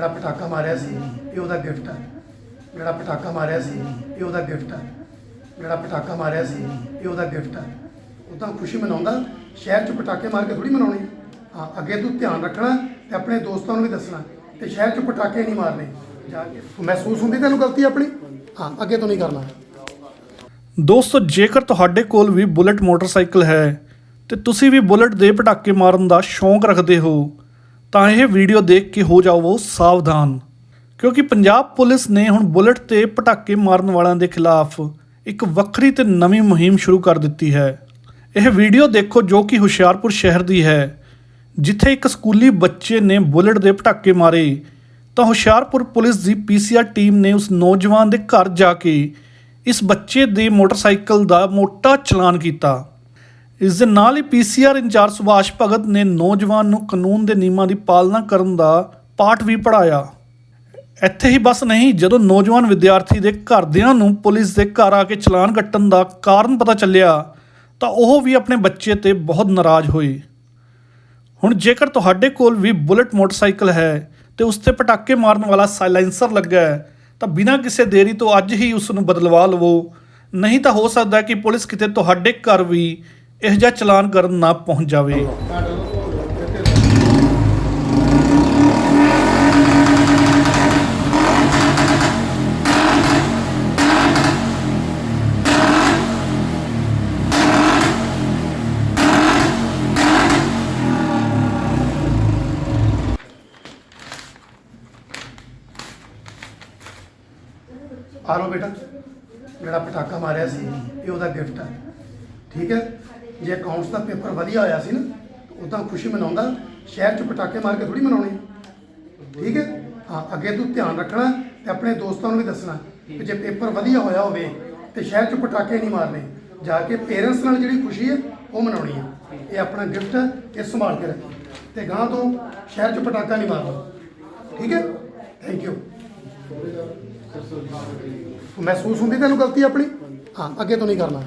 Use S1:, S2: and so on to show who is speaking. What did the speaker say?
S1: ਜਿਹੜਾ ਪਟਾਕਾ ਮਾਰਿਆ ਸੀ, ਇਹ ਉਹਦਾ ਗਿਫਟ ਹੈ ਜਿਹੜਾ ਪਟਾਕਾ ਮਾਰਿਆ ਸੀ, ਇਹ ਉਹਦਾ ਗਿਫਟ ਹੈ ਜਿਹੜਾ ਪਟਾਕਾ ਮਾਰਿਆ ਸੀ, ਇਹ ਉਹਦਾ ਗਿਫਟ ਹੈ ਉਹ ਤਾਂ ਖੁਸ਼ੀ ਮਨਾਉਂਦਾ, ਸ਼ਹਿਰ 'ਚ ਪਟਾਕੇ ਮਾਰ ਕੇ ਥੋੜੀ ਮਨਾਉਣੀ। ਹਾਂ, ਅੱਗੇ ਤੂੰ ਧਿਆਨ ਰੱਖਣਾ ਤੇ ਆਪਣੇ ਦੋਸਤਾਂ ਨੂੰ ਵੀ ਦੱਸਣਾ ਤੇ ਸ਼ਹਿਰ 'ਚ ਪਟਾਕੇ ਨਹੀਂ ਮਾਰਨੇ। ਜਾ ਕੇ ਮਹਿਸੂਸ ਹੁੰਦੀ ਤੈਨੂੰ ਗਲਤੀ ਆਪਣੀ? ਹਾਂ, ਅੱਗੇ ਤੋਂ ਨਹੀਂ ਕਰਨਾ।
S2: ਦੋਸਤੋ, ਜੇਕਰ ਤੁਹਾਡੇ ਕੋਲ ਵੀ ਬੁਲਟ ਮੋਟਰਸਾਈਕਲ ਹੈ ਤੇ ਤੁਸੀਂ ਵੀ ਬੁਲਟ ਦੇ ਪਟਾਕੇ ਮਾਰਨ ਦਾ ਸ਼ੌਂਕ ਰੱਖਦੇ ਹੋ ਤਾਂ ਇਹ ਵੀਡੀਓ ਦੇਖ ਕੇ ਹੋ ਜਾਵੋ ਸਾਵਧਾਨ। ਕਿਉਂਕਿ ਪੰਜਾਬ ਪੁਲਿਸ ਨੇ ਹੁਣ ਬੁਲਟ ਤੇ ਪਟਾਕੇ ਮਾਰਨ ਵਾਲਿਆਂ ਦੇ ਖਿਲਾਫ ਇੱਕ ਵੱਖਰੀ ਤੇ ਨਵੀਂ ਮੁਹਿੰਮ ਸ਼ੁਰੂ ਕਰ ਦਿੱਤੀ ਹੈ। ਇਹ ਵੀਡੀਓ ਦੇਖੋ ਜੋ ਕਿ ਹੁਸ਼ਿਆਰਪੁਰ ਸ਼ਹਿਰ ਦੀ ਹੈ, ਜਿੱਥੇ ਇੱਕ ਸਕੂਲੀ ਬੱਚੇ ਨੇ ਬੁਲਟ ਦੇ ਪਟਾਕੇ ਮਾਰੇ। ਤਾਂ ਹੁਸ਼ਿਆਰਪੁਰ ਪੁਲਿਸ ਦੀ ਪੀਸੀਆਰ ਟੀਮ ਨੇ ਉਸ ਨੌਜਵਾਨ ਦੇ ਘਰ ਜਾ ਕੇ ਇਸ ਬੱਚੇ ਦੇ ਮੋਟਰਸਾਈਕਲ ਦਾ ਮੋਟਾ ਚਲਾਨ ਕੀਤਾ। ਇਸ ਦੇ ਨਾਲ ਹੀ ਪੀਸੀਆਰ ਇੰਚਾਰਜ ਸੁਭਾਸ਼ ਭਗਤ ਨੇ ਨੌਜਵਾਨ ਨੂੰ ਕਾਨੂੰਨ ਦੇ ਨਿਯਮਾਂ ਦੀ ਪਾਲਣਾ ਕਰਨ ਦਾ ਪਾਠ ਵੀ ਪੜਾਇਆ ਇੱਥੇ ਹੀ ਬਸ ਨਹੀਂ, ਜਦੋਂ ਨੌਜਵਾਨ ਵਿਦਿਆਰਥੀ ਦੇ ਘਰਦਿਆਂ ਨੂੰ ਪੁਲਿਸ ਦੇ ਘਰ ਆ ਕੇ ਚਲਾਨ ਕੱਟਣ ਦਾ ਕਾਰਨ ਪਤਾ ਚੱਲਿਆ, ਤਾਂ ਉਹ ਵੀ ਆਪਣੇ ਬੱਚੇ ਤੇ ਬਹੁਤ ਨਾਰਾਜ਼ ਹੋਏ। ਹੁਣ ਜੇਕਰ ਤੁਹਾਡੇ ਕੋਲ ਵੀ ਬੁਲਟ ਮੋਟਰਸਾਈਕਲ ਹੈ ਤੇ ਉਸ ਤੇ ਪਟਾਕੇ ਮਾਰਨ ਵਾਲਾ ਸਾਇਲੈਂਸਰ ਲੱਗਾ ਹੈ, ਤਾਂ ਬਿਨਾਂ ਕਿਸੇ ਦੇਰੀ ਤੋਂ ਅੱਜ ਹੀ ਉਸ ਨੂੰ ਬਦਲਵਾ ਲਵੋ। ਨਹੀਂ ਤਾਂ ਹੋ ਸਕਦਾ ਹੈ ਕਿ ਪੁਲਿਸ ਕਿਤੇ ਤੁਹਾਡੇ ਘਰ ਵੀ ਇਹ ਜਿਹਾ ਚਲਾਨ ਕਰਨ ਨਾ ਪਹੁੰਚ ਜਾਵੇ।
S1: ਆ ਬੇਟਾ, ਜਿਹੜਾ ਪਟਾਕਾ ਮਾਰਿਆ ਸੀ, ਇਹ ਉਹਦਾ ਗਿਫਟ ਹੈ ਠੀਕ ਹੈ? ਜੇ ਅਕਾਊਂਟਸ ਦਾ ਪੇਪਰ ਵਧੀਆ ਹੋਇਆ ਸੀ ਨਾ ਉਦਾਂ ਖੁਸ਼ੀ ਮਨਾਉਂਦਾ, ਸ਼ਹਿਰ 'ਚ ਪਟਾਕੇ ਮਾਰ ਕੇ ਥੋੜੀ ਮਨਾਉਣੀ। ਠੀਕ ਹੈ? ਹਾਂ, ਅੱਗੇ ਤੂੰ ਧਿਆਨ ਰੱਖਣਾ ਤੇ ਆਪਣੇ ਦੋਸਤਾਂ ਨੂੰ ਵੀ ਦੱਸਣਾ ਕਿ ਜੇ ਪੇਪਰ ਵਧੀਆ ਹੋਇਆ ਹੋਵੇ ਤੇ ਸ਼ਹਿਰ 'ਚ ਪਟਾਕੇ ਨਹੀਂ ਮਾਰਨੇ, ਜਾ ਕੇ ਪੇਰੈਂਟਸ ਨਾਲ ਜਿਹੜੀ ਖੁਸ਼ੀ ਹੈ, ਉਹ ਮਨਾਉਣੀ ਹੈ। ਇਹ ਆਪਣਾ ਗਿਫਟ ਹੈ, ਇਹ ਸੰਭਾਲ ਕੇ ਰੱਖੀ ਤੇ ਗਾਂ ਤੋਂ ਸ਼ਹਿਰ 'ਚ ਪਟਾਕਾ ਨਹੀਂ ਮਾਰਨਾ। ਠੀਕ ਹੈ? ਥੈਂਕ ਯੂ ਮਹਿਸੂਸ ਹੁੰਦੀ ਤੈਨੂੰ ਗਲਤੀ ਆਪਣੀ? ਹਾਂ, ਅੱਗੇ ਤੋਂ ਨਹੀਂ ਕਰਨਾ।